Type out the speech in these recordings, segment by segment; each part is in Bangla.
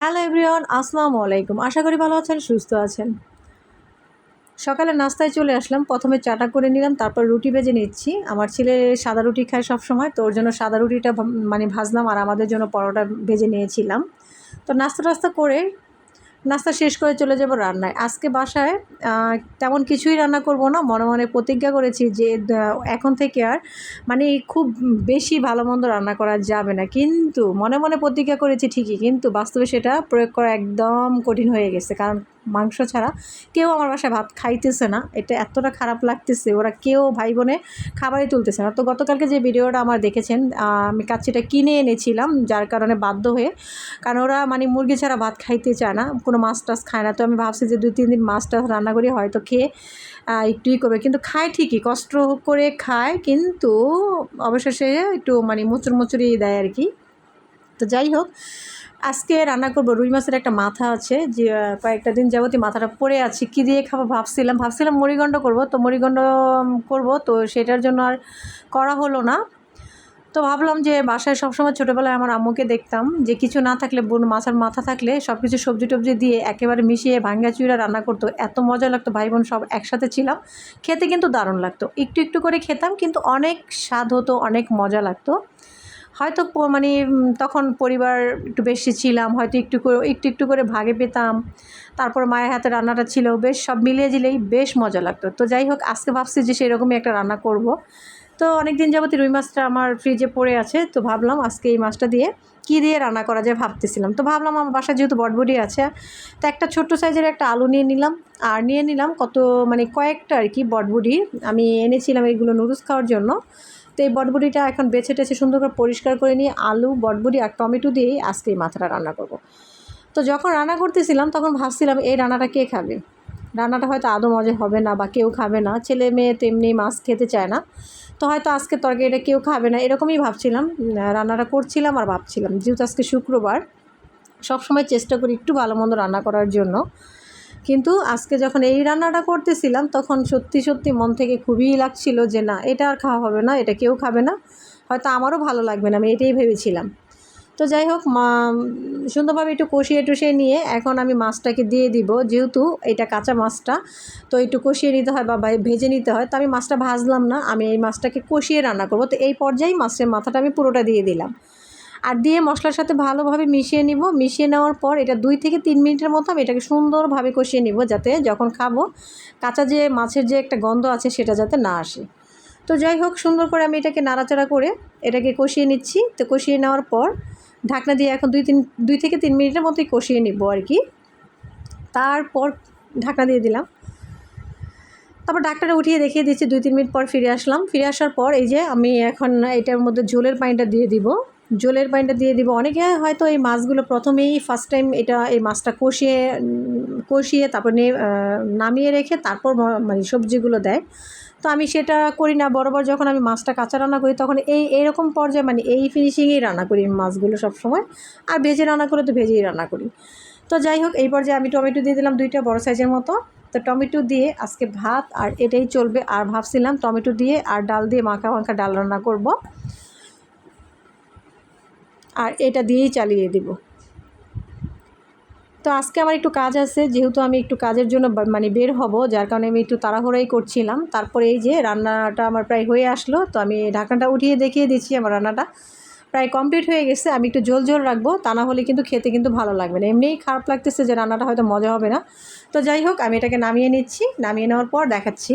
হ্যালো এভরিওয়ান, আসসালামু আলাইকুম। আশা করি ভালো আছেন, সুস্থ আছেন। সকালে নাস্তায় চলে আসলাম। প্রথমে চাটা করে নিলাম, তারপর রুটি ভেজে নিচ্ছি। আমার ছেলে সাদা রুটি খায় সব সময় তো ওর জন্য সাদা রুটিটা মানে ভাজলাম আর আমাদের জন্য পরোটা ভেজে নিয়েছিলাম। তো নাস্তা টাস্তা করে নাস্তা শেষ করে চলে যাব রান্নায়। আজকে বাসায় তেমন কিছুই রান্না করব না। মনে মনে প্রতিজ্ঞা করেছি যে এখন থেকে আর মানে খুব বেশি ভালো মন্দ রান্না করা যাবে না। কিন্তু মনে মনে প্রতিজ্ঞা করেছি ঠিকই, কিন্তু বাস্তবে সেটা প্রয়োগ করা একদম কঠিন হয়ে গেছে। কারণ মাংস ছাড়া কেউ আমার বাসায় ভাত খাইতেছে না। এটা এতটা খারাপ লাগতেছে ওরা কেউ ভাই বোনে খাবারই তুলতেছে না। তো গতকালকে যে ভিডিওটা আমার দেখেছেন আমি কাচ্চিটা কিনে এনেছিলাম যার কারণে বাধ্য হয়ে। কারণ ওরা মানে মুরগি ছাড়া ভাত খাইতে চায় না কোনো মাছ টাছ খায় না। তো আমি ভাবছি যে দুই তিন দিন মাছ টাছ রান্না করি হয়তো খেয়ে আহ, একটু ই করবে। কিন্তু খায় ঠিকই কষ্ট করে খায় কিন্তু অবশেষে একটু মানে মুচুর মুচুরি দেয় আর কি। তো যাই হোক আজকে রান্না করব। রুই মাছের একটা মাথা আছে, যে কয়েকটা দিন যাবতই মাথাটা পড়ে আছে। কী দিয়ে খাব ভাবছিলাম ভাবছিলাম মুড়িগণ্ড করব। তো মুড়িগণ্ড করব, তো সেটার জন্য আর করা হলো না। তো ভাবলাম যে, বাসায় সবসময় ছোটোবেলায় আমার আম্মুকে দেখতাম যে, কিছু না থাকলে বোন, মাছের মাথা থাকলে সব কিছু সবজি টবজি দিয়ে একেবারে মিশিয়ে ভাঙ্গা চুইরা রান্না করতো। এত মজা লাগতো ভাই বোন সব একসাথে ছিলাম। খেতে কিন্তু দারুণ লাগতো। একটু একটু করে খেতাম, কিন্তু অনেক স্বাদ হতো, অনেক মজা লাগতো। হয়তো মানে তখন পরিবার একটু বেশি ছিলাম, হয়তো একটু করে, একটু একটু করে ভাগে পেতাম। তারপর মায়ের হাতে রান্নাটা ছিল, বেশ সব মিলিয়ে জিলেই বেশ মজা লাগতো। তো যাই হোক, আজকে ভাবছি যে সেরকমই একটা রান্না করব। তো অনেক দিন যাবত রুই মাছটা আমার ফ্রিজে পড়ে আছে, তো ভাবলাম আজকে এই মাছটা দিয়ে কী দিয়ে রান্না করা যায় ভাবতেছিলাম। তো ভাবলাম আমার বাসায় যেহেতু বটবডি আছে, তো একটা ছোট্ট সাইজের একটা আলু নিয়ে নিলাম। আর নিয়ে নিলাম কত মানে কয়েকটা আর কি বটবডি আমি এনেছিলাম এইগুলো নুডলস খাওয়ার জন্য। তো এই বটবডিটা এখন বেছে টেছে সুন্দর করে পরিষ্কার করে নিয়ে আলু বটবডি আর টমেটো দিয়েই আজকে এই মাথাটা রান্না করব। তো যখন রান্না করতেছিলাম, তখন ভাবছিলাম, এই রান্নাটা কে খাবে? রান্নাটা হয়তো আদৌ মজা হবে না বা কেউ খাবে না, ছেলে মেয়ে তেমনি মাছ খেতে চায় না। তো হয়তো আজকে তরকারিটা কেউ খাবে না, এরকমই ভাবছিলাম রান্নাটা করছিলাম আর ভাবছিলাম। যেহেতু আজকে শুক্রবার, সবসময় চেষ্টা করি একটু ভালো মন্দ রান্না করার জন্য। কিন্তু আজকে যখন এই রান্নাটা করতেছিলাম, তখন সত্যি সত্যি মন থেকে খুবই লাগছিল যে, না, এটা আর খাওয়া হবে না, এটা কেউ খাবে না। হয়তো আমারও ভালো লাগবে না, আমি এটাই ভেবেছিলাম। তো যাই হোক, মা, সুন্দরভাবে একটু কষিয়ে টষিয়ে নিয়ে এখন আমি মাছটাকে দিয়ে দিব। যেহেতু এটা কাঁচা মাছটা, তো একটু কষিয়ে নিতে হয় বা ভেজে নিতে হয়। তো আমি মাছটা ভাজলাম না, আমি এই মাছটাকে কষিয়ে রান্না করব। তো এই পর্যায়ে মাছের মাথাটা আমি পুরোটা দিয়ে দিলাম। আর দিয়ে মশলার সাথে ভালোভাবে মিশিয়ে নিব। মিশিয়ে নেওয়ার পর এটা দুই থেকে তিন মিনিটের মতো আমি এটাকে সুন্দরভাবে কষিয়ে নিব যাতে যখন খাব কাঁচা যে মাছের যে একটা গন্ধ আছে সেটা যাতে না আসে। তো যাই হোক, সুন্দর করে আমি এটাকে নাড়াচাড়া করে এটাকে কষিয়ে নিচ্ছি। তো কষিয়ে নেওয়ার পর ঢাকনা দিয়ে এখন দুই তিন, দুই থেকে তিন মিনিটের মতোই কষিয়ে নিব আর কি। তারপর ঢাকনা দিয়ে দিলাম। তারপর ডাক্তারটা উঠিয়ে দেখিয়ে দিচ্ছি, দুই তিন মিনিট পর ফিরে আসলাম। ফিরে আসার পর এই যে আমি এখন এটার মধ্যে ঝোলের পানিটা দিয়ে দিব। জলের পানিটা দিয়ে দিব। অনেকে হয়তো এই মাছগুলো প্রথমেই ফার্স্ট টাইম এটা, এই মাছটা কষিয়ে কষিয়ে তারপর নামিয়ে রেখে তারপর মানে সবজিগুলো দেয়। তো আমি সেটা করি না। বরাবর যখন আমি মাছটা কাঁচা রান্না করি তখন এই, এরকম পর্যায়ে মানে এই ফিনিশিংয়েই রান্না করি মাছগুলো সবসময়। আর ভেজে রান্না করে তো ভেজেই রান্না করি। তো যাই হোক, এই পর্যায়ে আমি টমেটো দিয়ে দিলাম দুইটা বড় সাইজের মতো। তো টমেটো দিয়ে আজকে ভাত আর এটাই চলবে। আর ভাবছিলাম টমেটো দিয়ে আর ডাল দিয়ে মাখা মাখা ডাল রান্না করব। আর এটা দিয়েই চালিয়ে দিব। তো আজকে আমার একটু কাজ আছে, যেহেতু আমি একটু কাজের জন্য মানে বের হব, যার কারণে আমি একটু তাড়াহুড়াই করছিলাম। তারপরে এই যে রান্নাটা আমার প্রায় হয়ে আসলো, তো আমি ঢাকনাটা উঠিয়ে দেখিয়ে দিচ্ছি আমার রান্নাটা। প্রায় কমপ্লিট হয়ে গেছে, আমি একটু ঝোল ঝোল রাখব, তা না হলে কিন্তু খেতে কিন্তু ভালো লাগবে না। এমনিই খারাপ লাগতেছে যে রান্নাটা হয়তো মজা হবে না। তো যাই হোক, আমি এটাকে নামিয়ে নিচ্ছি, নামিয়ে নেওয়ার পর দেখাচ্ছি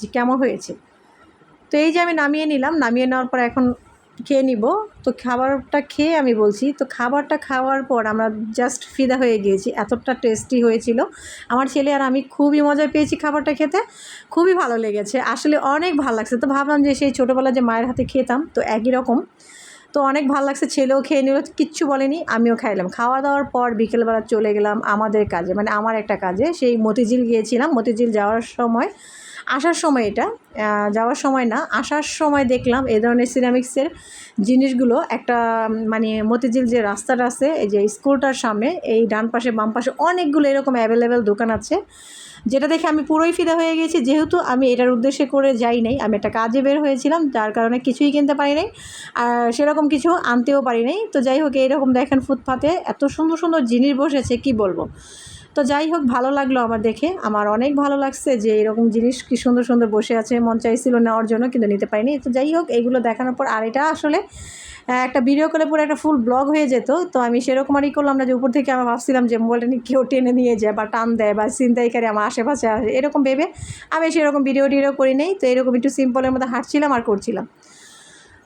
যে কেমন হয়েছে। তো এই যে আমি নামিয়ে নিলাম, নামিয়ে নেওয়ার পর এখন খেয়ে নিব। তো খাবারটা খেয়ে আমি বলছি, তো খাবারটা খাওয়ার পর আমরা জাস্ট ফিদা হয়ে গিয়েছি, এতটা টেস্টি হয়েছিল। আমার ছেলে আর আমি খুবই মজা পেয়েছি খাবারটা খেতে, খুবই ভালো লেগেছে। আসলে অনেক ভালো লাগছে। তো ভাবলাম যে সেই ছোটোবেলায় যে মায়ের হাতে খেতাম, তো একই রকম। তো অনেক ভালো লাগছে, ছেলেও খেয়ে নিল, কিচ্ছু বলেনি, আমিও খাইলাম। খাওয়া দাওয়ার পর বিকেলবেলা চলে গেলাম আমাদের কাজে মানে আমার একটা কাজে, সেই মতিঝিল গিয়েছিলাম। মতিঝিল যাওয়ার সময়, আসার সময় এটা যাওয়ার সময় না, আসার সময় দেখলাম এ ধরনের সিরামিক্সের জিনিসগুলো একটা মানে মতিঝিল যে রাস্তাটা আছে, এই যে স্কুলটার সামনে, এই ডান পাশে, বাম পাশে অনেকগুলো এরকম অ্যাভেলেবেল দোকান আছে। যেটা দেখে আমি পুরোই ফিদা হয়ে গেছি, যেহেতু আমি এটার উদ্দেশ্যে করে যাই নাই, আমি একটা কাজে বের হয়েছিলাম, যার কারণে কিছুই কিনতে পারি নাই, আর সেরকম কিছু আনতেও পারি নাই। তো যাই হোক, এইরকম দেখেন ফুটপাতে এত সুন্দর সুন্দর জিনিস বসেছে, কি বলব? তো যাই হোক, ভালো লাগল আমার দেখে। আমার অনেক ভালো লাগছে যে এরকম জিনিস কি সুন্দর সুন্দর বসে আছে, মন চাইছিল নেওয়ার জন্য কিন্তু নিতে পারিনি। তো যাই হোক, এগুলো দেখানোর পর, আর এটা আসলে একটা ভিডিও করে পুরো একটা ফুল ব্লগ হয়ে যেত। তো আমি সেরকম আরই করলাম না যে উপর থেকে আমি ভাবছিলাম যে মোবাইলটা নিয়ে কেউ টেনে নিয়ে যায় বা টান দেয় বা চিন্তাইকারী আমার আশেপাশে আসে, এরকম ভেবে আমি সেরকম ভিডিও টিডিও করি নেই। তো এরকম একটু সিম্পলের মধ্যে হাঁটছিলাম আর করছিলাম।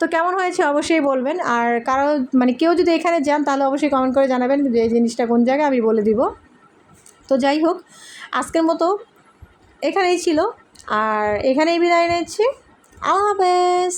তো কেমন হয়েছে অবশ্যই বলবেন। আর কারও মানে কেউ যদি এখানে যান, তাহলে অবশ্যই কমেন্ট করে জানাবেন যে এই জিনিসটা কোন জায়গায় আমি বলে দিব। তো যাই হোক আজকের মতো এখানেই ছিল। আর এখানেই বিদায় নিচ্ছি। আল্লাহ হাফেজ।